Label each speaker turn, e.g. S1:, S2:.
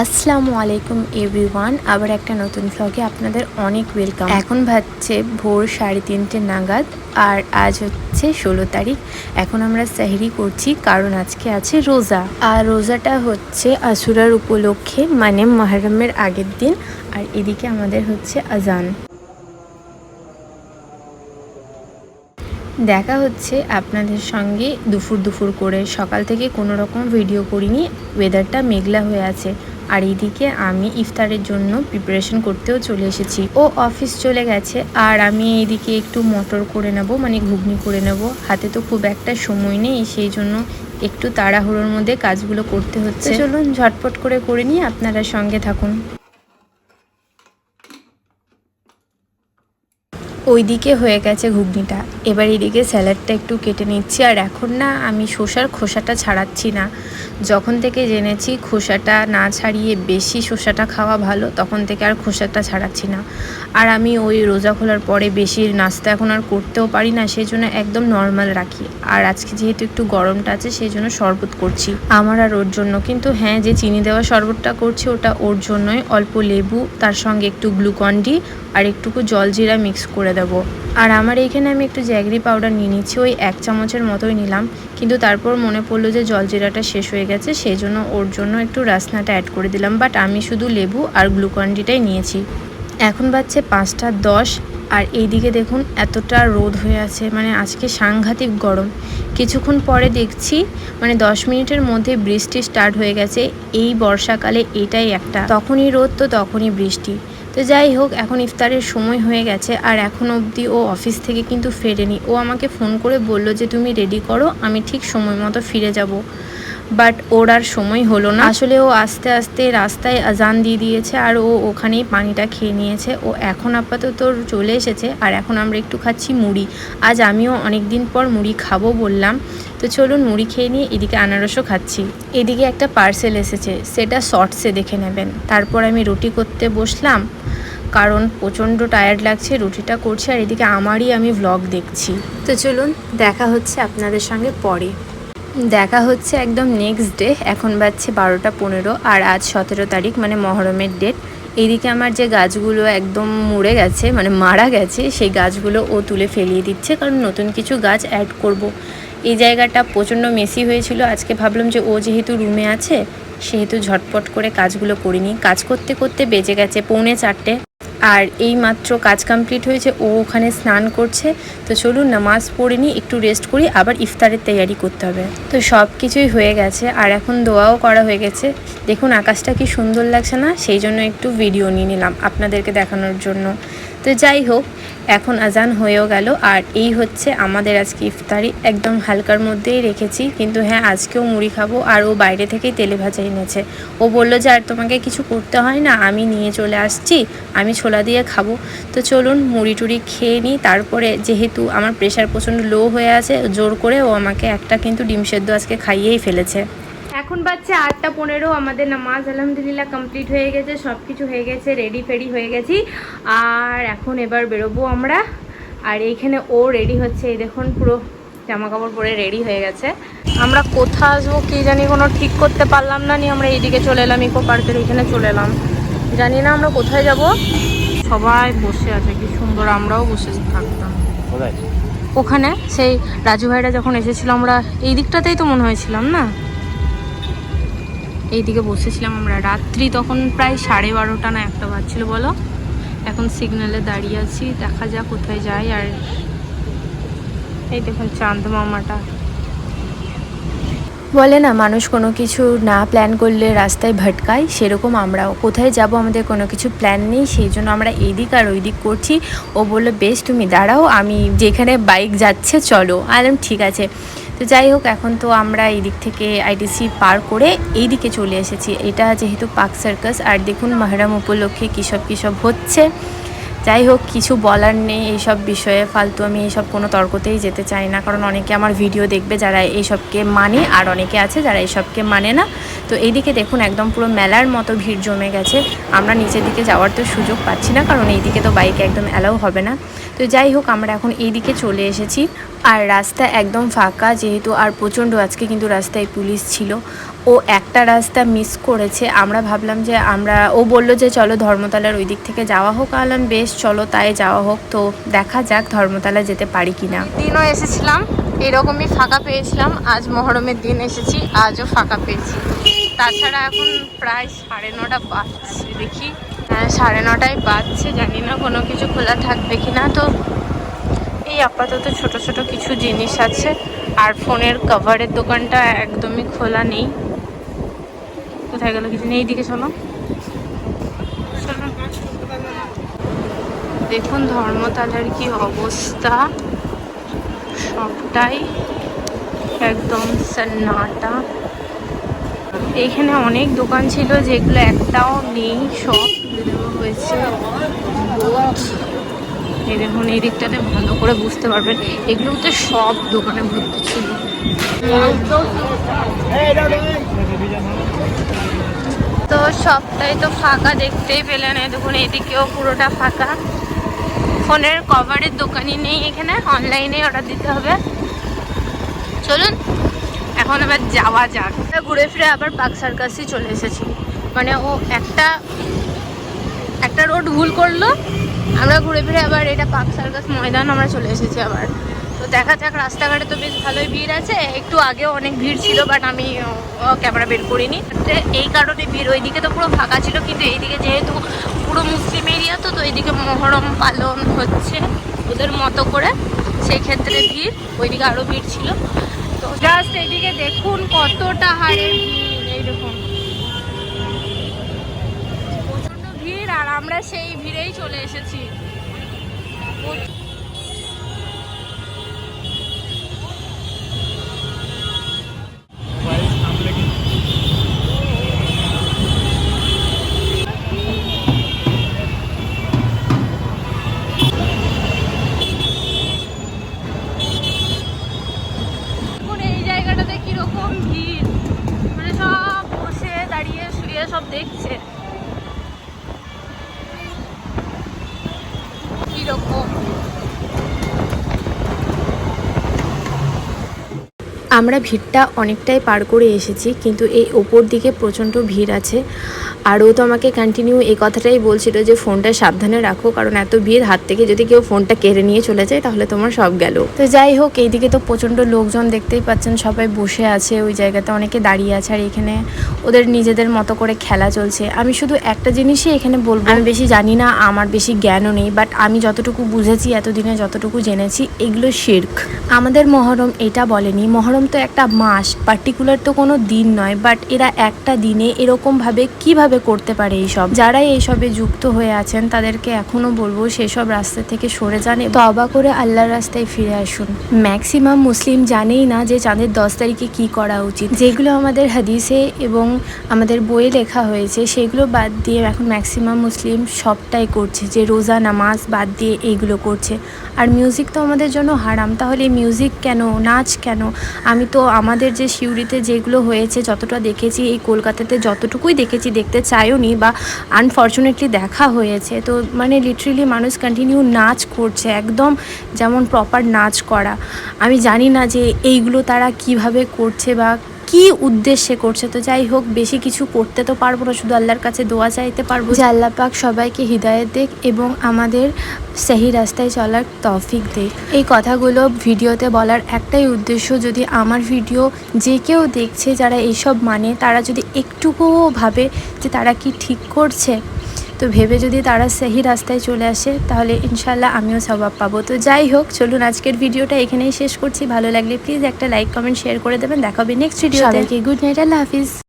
S1: আসসালামু আলাইকুম এভরিওয়ান, আবার একটা নতুন ভ্লগে আপনাদের অনেক ওয়েলকাম এখন ভাবছে ভোর সাড়ে তিনটে নাগাদ, আর আজ হচ্ছে ষোলো তারিখ। এখন আমরা সাহরি করছি, কারণ আজকে আছে রোজা। আর রোজাটা হচ্ছে আসুরার উপলক্ষে মানে মহরমের আগের দিন, আর এদিকে আমাদের হচ্ছে আজান। দেখা হচ্ছে আপনাদের সঙ্গে দুপুর দুপুর করে। সকাল থেকে কোনো রকম ভিডিও করিনি ওয়েদারটা মেঘলা হয়ে আছে। আর এইদিকে আমি ইফতারের জন্য প্রিপারেশন করতেও চলে এসেছি। ও অফিস চলে গেছে, আর আমি এইদিকে একটু মটর করে নেব মানে ঘুগনি করে নেব। হাতে তো খুব একটা সময় নেই, সেই জন্য একটু তাড়াহুড়োর মধ্যে কাজগুলো করতে হচ্ছে। চলুন ঝটপট করে করে নিয়ে আপনারা সঙ্গে থাকুন। ওইদিকে হয়ে গেছে ঘুগনিটা। এবার এদিকে স্যালাডটা একটু কেটে নিচ্ছি। আর এখন না, আমি শসার খোসাটা ছাড়াচ্ছি না। যখন থেকে জেনেছি খোসাটা না ছাড়িয়ে বেশি শসাটা খাওয়া ভালো, তখন থেকে আর খোসাটা ছাড়াচ্ছি না। আর আমি ওই রোজা খোলার পরে বেশি নাস্তা এখন আর করতেও পারি না সেই জন্য একদম নর্মাল রাখি। আর আজকে যেহেতু একটু গরমটা আছে সেই জন্য শরবত করছি। আমার আর ওর জন্য কিন্তু হ্যাঁ যে চিনি দেওয়া শরবতটা করছি, ওটা ওর জন্যই। অল্প লেবু, তার সঙ্গে একটু গ্লুকন ডি আর একটুকু জল জিরা মিক্স করে দেবো। আর আমার এইখানে আমি একটু জ্যাগরি পাউডার নিয়ে নিচ্ছি, ওই এক চামচের মতোই নিলাম। কিন্তু তারপর মনে পড়ল যে জল জিরাটা শেষ হয়ে গেছে, সেই জন্য ওর জন্য একটু রাসনাটা অ্যাড করে দিলাম। বাট আমি শুধু লেবু আর গ্লুকন ডিটাই নিয়েছি। এখন বাজছে পাঁচটা দশ, আর এইদিকে দেখুন এতটা রোদ হয়ে আছে মানে আজকে সাংঘাতিক গরম। কিছুক্ষণ পরে দেখছি মানে দশ মিনিটের মধ্যে বৃষ্টি স্টার্ট হয়ে গেছে, এই বর্ষাকালে এটাই একটা। তখনই রোদ তো তখনই বৃষ্টি। তো যাই হোক, এখন ইফতারের সময় হয়ে গেছে আর এখন অবধি ও অফিস থেকে কিন্তু ফেরেনি। ও আমাকে ফোন করে বলল যে, তুমি রেডি করো, আমি ঠিক সময় মতো ফিরে যাব। বাট ওর আর সময় হলো না। আসলে ও আস্তে আস্তে রাস্তায় আজান দিয়ে দিয়েছে আর ও ওখানেই পানিটা খেয়ে নিয়েছে। ও এখন আপাতত চলে এসেছে। আর এখন আমরা একটু খাচ্ছি মুড়ি। আজ আমিও অনেক দিন পর মুড়ি খাব বললাম। তো চলুন মুড়ি খেয়ে নিয়ে এদিকে আনারসও খাচ্ছি। এদিকে একটা পার্সেল এসেছে। সেটা শর্টসে দেখে নেবেন। তারপর আমি রুটি করতে বসলাম। কারণ প্রচণ্ড টায়ার্ড লাগছে, রুটিটা করছি। আর এদিকে আমারই আমি ভ্লগ দেখছি। তো চলুন দেখা হচ্ছে আপনাদের সঙ্গে পরে। দেখা হচ্ছে একদম নেক্সট ডে এখন বাজছে বারোটা পনেরো আর আজ সতেরো তারিখ মানে মহরমের ডেট এইদিকে আমার যে গাছগুলো একদম মরে গেছে মানে মারা গেছে, সেই গাছগুলো ও তুলে ফেলিয়ে দিচ্ছে, কারণ নতুন কিছু গাছ অ্যাড করব। এই জায়গাটা প্রচণ্ড মেসি হয়েছিল। আজকে ভাবলাম যে ও যেহেতু রুমে আছে, সেহেতু ঝটপট করে কাজগুলো করিনি কাজ করতে করতে বেজে গেছে পৌনে চারটে। আর এই মাত্র কাজ কমপ্লিট হয়েছে, ও ওখানে স্নান করছে। তো চলুন নামাজ পড়ে নিই, একটু রেস্ট করি, আবার ইফতারের তৈয়ারি করতে হবে। তো সব কিছুই হয়ে গেছে, আর এখন দোয়াও করা হয়ে গেছে। দেখুন আকাশটা কি সুন্দর লাগছে না, সেই জন্য একটু ভিডিও নিয়ে নিলাম আপনাদেরকে দেখানোর জন্য। তো যাই হোক, এখন আজান হয়েও গেল। আর এই হচ্ছে আমাদের আজকে ইফতারি। একদম হালকার মধ্যেই রেখেছি। কিন্তু হ্যাঁ আজকেও মুড়ি খাব। আর ও বাইরে থেকেই তেলে ভাজা এনেছে। ও বলল যে, আর তোমাকে কিছু করতে হয় না? আমি নিয়ে চলে আসছি। আমি ছোলা দিয়ে খাব। তো চলুন, মুড়ি টুড়ি খেয়ে নিই। তারপরে যেহেতু আমার প্রেশার প্রচণ্ড লো হয়ে আছে, জোর করে ও আমাকে একটা কিন্তু ডিম সেদ্ধ আজকে খাইয়েই ফেলেছে। এখন বাচ্চা আটটা পনেরো আমাদের নামাজ আলহামদুলিল্লাহ কমপ্লিট হয়ে গেছে সব কিছু হয়ে গেছে রেডি ফেডি হয়ে গেছি। আর এখন এবার বেরোবো আমরা। আর এইখানে ও রেডি হচ্ছে এই দেখুন পুরো জামা কাপড় পরে রেডি হয়ে গেছে। আমরা কোথা আসব কি জানি কোনো ঠিক করতে পারলাম না নি আমরা এইদিকে চলে এলাম ইকো পার্কের এখানে চলে এলাম। জানি না আমরা কোথায় যাব। সবাই বসে আছে কি সুন্দর আমরাও বসে থাকতাম। ওখানে সেই রাজু ভাইরা যখন এসেছিল আমরা এই দিকটাতেই তো মনে হয়েছিলাম না? এইদিকে বসেছিলাম আমরা। রাত্রি তখন প্রায় সাড়ে বারোটা না একটা বাজছিল, বলো? এখন সিগন্যালে দাঁড়িয়ে আছি, দেখা যাক কোথায় যাই আর এই দেখুন চাঁদ মামাটা। বলে না, মানুষ কোনো কিছু না প্ল্যান করলে রাস্তায় ভটকায়, সেরকম আমরাও। কোথায় যাব আমাদের কোনো কিছু প্ল্যান নেই, সেই জন্য আমরা এই দিক আর ওই দিক করছি। ও বলল, বেশ তুমি দাঁড়াও, আমি যেখানে বাইক যাচ্ছে, চলো। আলাম ঠিক আছে। তো যাই হোক, এখন তো আমরা এই দিক থেকে আইডিসি পার করে এই দিকে চলে এসেছি। এটা যেহেতু পার্ক সার্কাস, আর দেখুন মাহরাম উপলক্ষে কী সব কী সব হচ্ছে। যাই হোক কিছু বলার নেই, এইসব বিষয়ে ফালতু আমি এইসব কোনো তর্কতেই যেতে চাই না। কারণ অনেকে আমার ভিডিও দেখবে যারা এইসবকে মানে আর অনেকে আছে যারা এইসবকে মানে না। তো এইদিকে দেখুন, একদম পুরো মেলার মতো ভিড় জমে গেছে। আমরা নিচের দিকে যাওয়ার তো সুযোগ পাচ্ছি না, কারণ এইদিকে তো বাইক একদম অ্যালাউ হবে না। তো যাই হোক আমরা এখন এই দিকে চলে এসেছি। আর রাস্তা একদম ফাঁকা, যেহেতু আর প্রচণ্ড আজকে কিন্তু রাস্তায় পুলিশ ছিল। ও একটা রাস্তা মিস করেছে। আমরা ভাবলাম যে আমরা, ও বলল যে চলো ধর্মতলার ওই দিক থেকে যাওয়া হোক, আলাম বেশ। চলো তাই যাওয়া হোক। তো দেখা যাক ধর্মতলা যেতে পারি কিনা। দিনও এসেছিলাম, এরকমই ফাঁকা পেয়েছিলাম। আজ মহরমের দিন এসেছি, আজও ফাঁকা পেয়েছি। তাছাড়া এখন প্রায় সাড়ে নটা বাজছে, দেখি। হ্যাঁ সাড়ে নটায় বাজছে, জানি না কোনো কিছু খোলা থাকবে কি না তো এই আপাতত ছোট ছোট কিছু জিনিস আছে, আর ফোনের কভারের দোকানটা একদমই খোলা নেই। কোথায় গেল কিছু নেই দিকে চলো চলো। দেখুন ধর্মতলার কি অবস্থা। সবটাই একদম সন্নাটা। এখানে অনেক দোকান ছিল যেগুলো একটাও নেই, সব হয়েছে। এই দেখুন, এই দিকটাতে ভালো করে বুঝতে পারবেন। এগুলোতে সব দোকানে ভর্তি ছিল। তো সবটাই তো ফাঁকা দেখতেই পেলেন। দেখুন এদিকেও পুরোটা ফাঁকা। ফোনের কভারের দোকানই নেই এখানে অনলাইনে অর্ডার দিতে হবে। চলুন, এখন আবার যাওয়া যাক। ঘুরে ফিরে আবার পাক সার্কাসই চলে এসেছি। মানে ও একটা একটা রোড ভুল করল, আমরা ঘুরে ফিরে আবার এটা পাক সার্কাস ময়দান আমরা চলে এসেছি আবার। তো দেখা যাক, রাস্তাঘাটে তো বেশ ভালোই ভিড় আছে। একটু আগেও অনেক ভিড় ছিল বাট আমি ক্যামেরা বের করিনি। এই কারণে ভিড়, ওইদিকে তো পুরো ফাঁকা ছিল, কিন্তু এইদিকে যেহেতু পুরো মুসলিম এরিয়া, তো তো এইদিকে মহরম পালন হচ্ছে ওদের মতো করে, সেই ক্ষেত্রে ভিড়, ওইদিকে আরও ভিড় ছিল। তো জাস্ট এইদিকে দেখুন কতটা হারে প্রচণ্ড ভিড়, আর আমরা সেই ভিড়েই চলে এসেছি। শুয়ে সব দেখছে কীরকম আমরা ভিড়টা অনেকটাই পার করে এসেছি, কিন্তু এই ওপর দিকে প্রচণ্ড ভিড় আছে। আর ও তো আমাকে কন্টিনিউ এই কথাটাই বলছিল যে ফোনটা সাবধানে রাখো, কারণ এত ভিড় হাত থেকে যদি কেউ ফোনটা কেড়ে নিয়ে চলে যায়, তাহলে তোমার সব গেল। তো যাই হোক, এইদিকে তো প্রচণ্ড লোকজন দেখতেই পাচ্ছেন, সবাই বসে আছে, ওই জায়গাতে অনেকে দাঁড়িয়ে আছে, আর এখানে ওদের নিজেদের মতো করে খেলা চলছে। আমি শুধু একটা জিনিসই এখানে বলব, আমি বেশি জানি না, আমার বেশি জ্ঞানও নেই বাট আমি যতটুকু বুঝেছি, এতদিনে যতটুকু জেনেছি, এগুলো শির্ক আমাদের মহরম এটা বলেনি, মহরম তো একটা মাস পার্টিকুলার তো কোনো দিন নয় বাট এরা একটা দিনে এরকমভাবে কীভাবে করতে পারে এইসব? যারা এইসবে যুক্ত হয়ে আছেন, তাদেরকে এখনও বলব সেসব রাস্তা থেকে সরে যান তবা করে আল্লাহর রাস্তায় ফিরে আসুন। ম্যাক্সিমাম মুসলিম জানেই না যে চাঁদের দশ তারিখে কি করা উচিত। যেগুলো আমাদের হাদিসে এবং আমাদের বইয়ে লেখা হয়েছে, সেগুলো বাদ দিয়ে এখন ম্যাক্সিমাম মুসলিম সবটাই করছে, যে রোজা, নামাজ বাদ দিয়ে এইগুলো করছে। আর মিউজিক তো আমাদের জন্য হারাম, তাহলে মিউজিক কেন, নাচ কেন? আমি তো আমাদের যে সিউড়িতে যেগুলো হয়েছে, যতটা দেখেছি, এই কলকাতাতে যতটুকুই দেখেছি, দেখতে চাইও নি বা আনফর্চুনেটলি দেখা হয়েছে। তো মানে লিটারেলি মানুষ কন্টিনিউ নাচ করছে, একদম যেমন প্রপার নাচ করা। আমি জানি না যে এইগুলো তারা কীভাবে করছে বা কি উদ্দেশ্যে করছে? তো যাই হোক, বেশি কিছু করতে তো পারব না, শুধু আল্লাহর কাছে দোয়া চাইতে পারব। যে আল্লাহ পাক সবাইকে হৃদায়ত দেখ এবং আমাদের সেই রাস্তায় চলার তফিক দেখ। এই কথাগুলো ভিডিওতে বলার একটাই উদ্দেশ্য, যদি আমার ভিডিও যে কেউ দেখছে, যারা এইসব মানে তারা যদি একটুকুও ভাবে যে তারা কি ঠিক করছে তো ভেবে যদি তারা সেই রাস্তায় চলে আসে, তাহলে ইনশাল্লাহ আমিও স্বভাব পাবো। তো যাই হোক, চলুন আজকের ভিডিওটা এখানেই শেষ করছি। ভালো লাগলে প্লিজ একটা লাইক কমেন্ট শেয়ার করে দেবেন। দেখাবে নেক্সট ভিডিও গুড নাইট আল্লাহ হাফিজ।